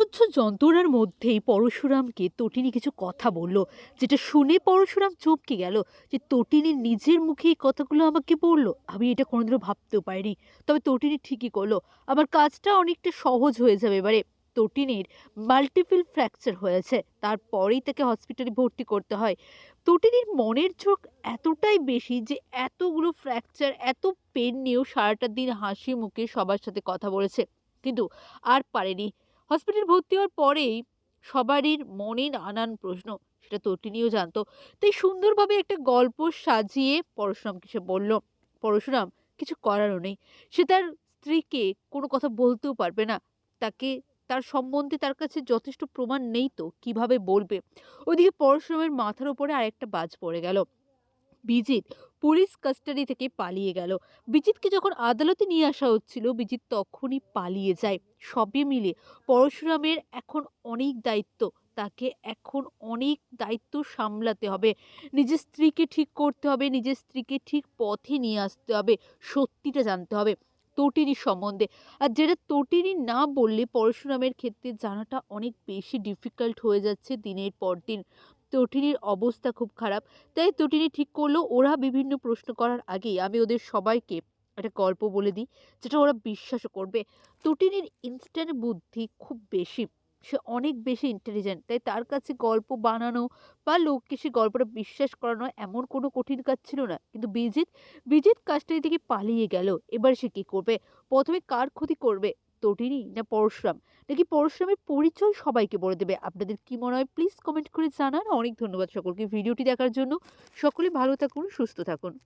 তুচ্ছ যন্ত্রণার মধ্যেই পরশুরামকে তটিনী কিছু কথা বলল, যেটা শুনে পরশুরাম চমকে গেল যে তটিনী নিজের মুখে এই কথাগুলো আমাকে বলল। আমি এটা কোনোদিনও ভাবতেও পারিনি। তবে তটিনী ঠিকই করল। আমার কাজটা অনেকটা সহজ হয়ে যাবে এবারে। তটিনীর মাল্টিপল ফ্র্যাকচার হয়েছে। তারপরেই তাকে হসপিটালে ভর্তি করতে হয়। তটিনীর মনের ঝোঁক এতটাই বেশি যে এতগুলো ফ্র্যাকচার এত পেন নিয়েও সারাটা দিন হাসি মুখে সবার সাথে কথা বলেছে। কিন্তু আর পারেনি। হসপিটাল ভর্তি হওয়ার পরেই সবারই মনে নানান প্রশ্ন, সেটা তটিনীও জানতো। তাই সুন্দরভাবে একটা গল্প সাজিয়ে পরশুরামকে সে বলল, পরশুরাম, কিছু করারও নেই। সে তার স্ত্রীকে কোনো কথা বলতেও পারবে না। তাকে, তার সম্বন্ধে তার কাছে যথেষ্ট প্রমাণ নেই তো, কীভাবে বলবে? ওদিকে পরশুরামের মাথার উপরে আরেকটা বাজ পড়ে গেল। বিজিত পুলিশ কাস্টাডি থেকে পালিয়ে গেল। বিজিতকে যখন আদালতে নিয়ে আসা হচ্ছিল, বিজিত তখনই পালিয়ে যায়। সবে মিলে। পরশুরামের এখন অনেক দায়িত্ব, তাকে এখন অনেক দায়িত্ব সামলাতে হবে। নিজের স্ত্রীকে ঠিক করতে হবে, নিজের স্ত্রীকে ঠিক পথে নিয়ে আসতে হবে, সত্যিটা জানতে হবে তটিনী সম্বন্ধে। আর যেটা তটিনী না বললে পরশুরামের ক্ষেত্রে জানাটা অনেক বেশি ডিফিকাল্ট হয়ে যাচ্ছে দিনের পর দিন। তটিনীর অবস্থা খুব খারাপ, তাই তটিনী ঠিক করল, ওরা বিভিন্ন প্রশ্ন করার আগেই আমি ওদের সবাইকে একটা গল্প বলে দিই, যেটা ওরা বিশ্বাসও করবে। তটিনীর ইনস্ট্যান্ট বুদ্ধি খুব বেশি। সে অনেক বেশি ইন্টেলিজেন্ট তাই তার কাছে গল্প বানানো বা লোককে সে গল্পটা বিশ্বাস করানো এমন কোনো কঠিন কাজ ছিল না। কিন্তু বিজিত বিজিত কাজটাই থেকে পালিয়ে গেল। এবার সে কী করবে? প্রথমে কার ক্ষতি করবে? তটিনী না পরশুরাম? নাকি পরশুরামের পরিচয় সবাইকে বলে দেবে? আপনাদের কি মনে হয়? প্লিজ কমেন্ট করে জানান। অনেক ধন্যবাদ সকলকে ভিডিওটি দেখার জন্য। সকলে ভালো থাকুন, সুস্থ থাকুন।